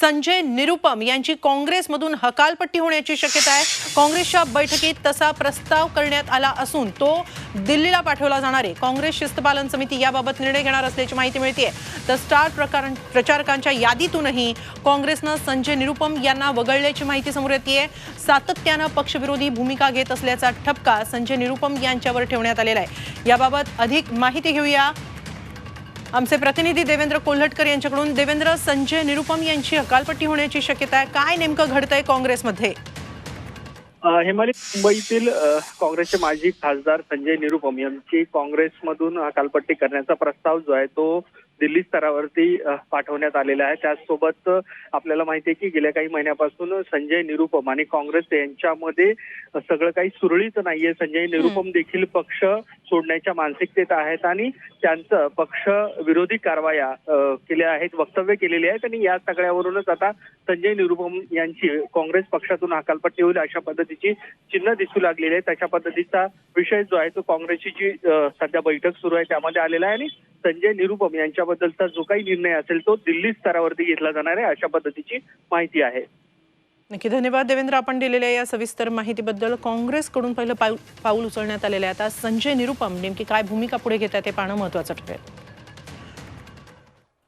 संजय निरुपम यांची काँग्रेसमधून हकालपट्टी होण्याची शक्यता आहे. काँग्रेसच्या बैठकीत तसा प्रस्ताव करण्यात आला असून तो दिल्लीला पाठवला जाणार आहे. काँग्रेस शिस्तपालन समिती याबाबत निर्णय घेणार असल्याची माहिती मिळते तर स्टार प्रकार प्रचारकांच्या यादीतूनही काँग्रेसनं संजय निरुपम यांना वगळल्याची माहिती समोर येते सातत्यानं पक्षविरोधी भूमिका घेत असल्याचा ठपका संजय निरुपम यांच्यावर ठेवण्यात आलेला आहे. याबाबत अधिक माहिती घेऊया आमचे प्रतिनिधी देवेंद्र कोल्हटकर यांच्याकडून देवेंद्र संजय निरुपम यांची हकालपट्टी होण्याची शक्यता आहे. काय नेमकं घडतंय काँग्रेसमध्ये? हेमाली मुंबईतील काँग्रेसचे माजी खासदार संजय निरुपम यांची काँग्रेसमधून हकालपट्टी करण्याचा प्रस्ताव जो आहे तो दिल्ली स्तरावरती पाठवण्यात आलेला आहे. त्याचसोबत आपल्याला माहिती आहे की गेल्या काही महिन्यापासून संजय निरुपम आणि काँग्रेस यांच्यामध्ये सगळं काही सुरळीत नाहीये. संजय निरुपम देखील पक्ष सोडण्याच्या मानसिकतेत आहेत आणि त्यांचं पक्ष विरोधी कारवाया केल्या आहेत वक्तव्य केलेली आहेत आणि या सगळ्यावरूनच आता संजय निरुपम यांची काँग्रेस पक्षातून हकालपट्टी होईल अशा पद्धतीची चिन्ह दिसू लागलेली आहेत अशा पद्धतीचा विषय जो आहे तो काँग्रेसची जी सध्या बैठक सुरू आहे त्यामध्ये आलेला आहे आणि संजय निरुपम यांच्याबद्दलचा जो काही निर्णय असेल तो दिल्ली स्तरावरती घेतला जाणार आहे अशा पद्धतीची माहिती आहे. नक्की धन्यवाद देवेंद्र आपण दिलेल्या या सविस्तर माहितीबद्दल. काँग्रेसकडून पहिलं पाऊल पाऊल उचलण्यात आलेलं आहे. आता संजय निरुपम नेमकी काय भूमिका पुढे घेतात ते पाहणं महत्वाचं ठरेल.